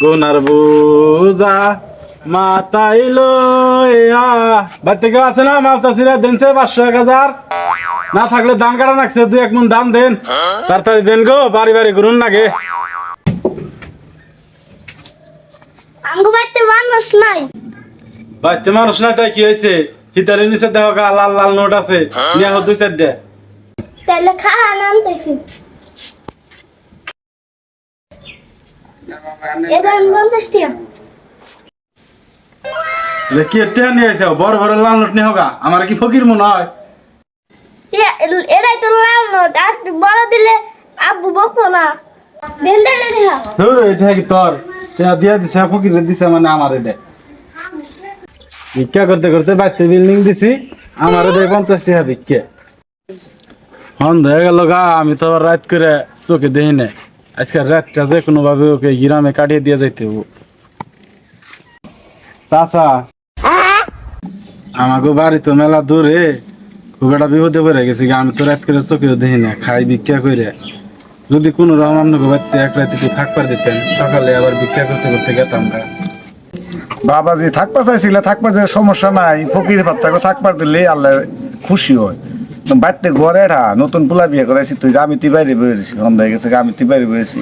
গুনার বুজা মাতাই লইয়া। বাড়িতে কেউ আছে না? মাছ চাষিরা দেনছে পাঁচশো এক হাজার। না থাকলে দান কাটা রাখছে দুই এক মন দাম দেন। তাড়াতাড়ি দেন গো বাড়ি বাড়ি ঘুরুন নাগে আমগো বাড়িতে মানুষ নাই। বাড়িতে মানুষ নাই তাই কি হয়েছে? হিতারের নিচে দেখো লাল লাল নোট আছে। নিয়ে হো দুই চারটে তাহলে খাওয়া আনতেছি এটা আমি পঞ্চাশ টাকা এ কি টেন নিয়ে আইছে বড় বড় লাল নোট নিয়ে হোগা? আমার কি ফকির মনে হয়? এটাই তো লাল নোট আর বড় দিলে আব্বু বকবো না। দেন দিলে দেখা ধর এটা কি তোর? দিয়া দিছে ফকির দিছে মানে আমার এটা। ভিক্ষা করতে করতে বাড়িতে বিল্ডিং দিছি আমার দেয় পঞ্চাশ টাকা ভিক্ষা। হন গেল গা আমি তো রাত করে চোখে দেখি না আজকে রাতটা যে কোনো ভাবে ওকে গ্রামে কাটিয়ে দিয়ে যাইতে হব। চাচা আমাকে বাড়ি তো মেলা দূরে, খুব একটা বিপদে পড়ে গেছি আমি তো রাত করে চোখেও দেখি না, খাই ভিক্ষা করে যদি কোনো রকম আপনাকে বাড়িতে এক রাতে একটু থাকবার দিতেন, সকালে আবার ভিক্ষা করতে করতে গেতাম গা। বাবাজি থাকবার চাইছিলে, থাকবার যে সমস্যা নাই, ফকির পাত্তাকে থাকবার দিলে আল্লাহ খুশি হয়। বাড়িতে ঘরে ঠা নতুন পোলা বিয়ে করাইছি তুই আমি তুই বাইরে বেরিয়েছি সন্ধ্যা হয়ে গেছে আমি তুই বাইরে বেরিয়েছি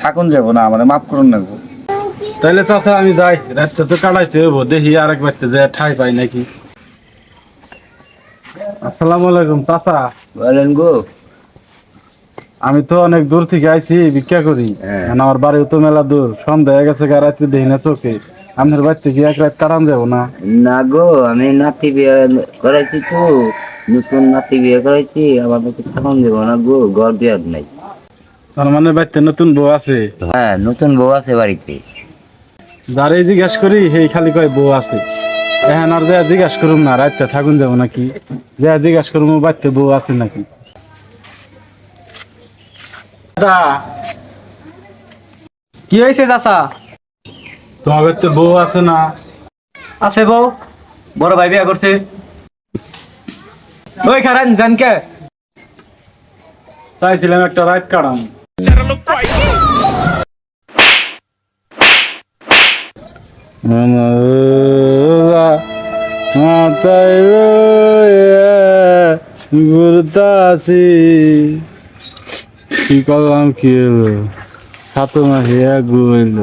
থাকুন যাব না আমার মাফ করুন না গো। তাইলে চাচা আমি যাই। রাতটা তো কাটাইতে হব দেখি আরেক বাড়িতে যে ঠাই পাই নাকি। আসসালামু আলাইকুম চাচা। বলেন গো। আমি তো অনেক দূর থেকে আইছি ভিক্ষা করি। হ্যাঁ। আমার বাড়িও তো মেলা দূর। সন্ধ্যা হয়ে গেছে গা রাত্রে দেখি না চোখে। আপনার বাড়িতে কি এক রাত কাটান যাব না? না গো আমি নাতি বিয়ে করাইছি তো। নতুন নাতি বিয়ে করাইছি আমার নাকি থাকুন দেবো না গো ঘর দেওয়ার নাই। তার মানে বাড়িতে নতুন বউ আছে? হ্যাঁ নতুন বউ আছে বাড়িতে। যারে জিজ্ঞাসা করি সেই খালি কয় বউ আছে। এখন আর যা জিজ্ঞাসা করুম না রাতটা থাকুন যাব নাকি? যা জিজ্ঞাসা করুম বাড়িতে বউ আছে নাকি? দাদা। কি হয়েছে চাচা? তোমার বাড়িতে বউ আছে না? আছে বউ বড় ভাই বিয়া করছে। ওই খারান জানকে চাইছিলাম একটা রাত কাটাম মাতাই ঘুরতাছি কি করলাম কি হলো সাত মাসে একগুলো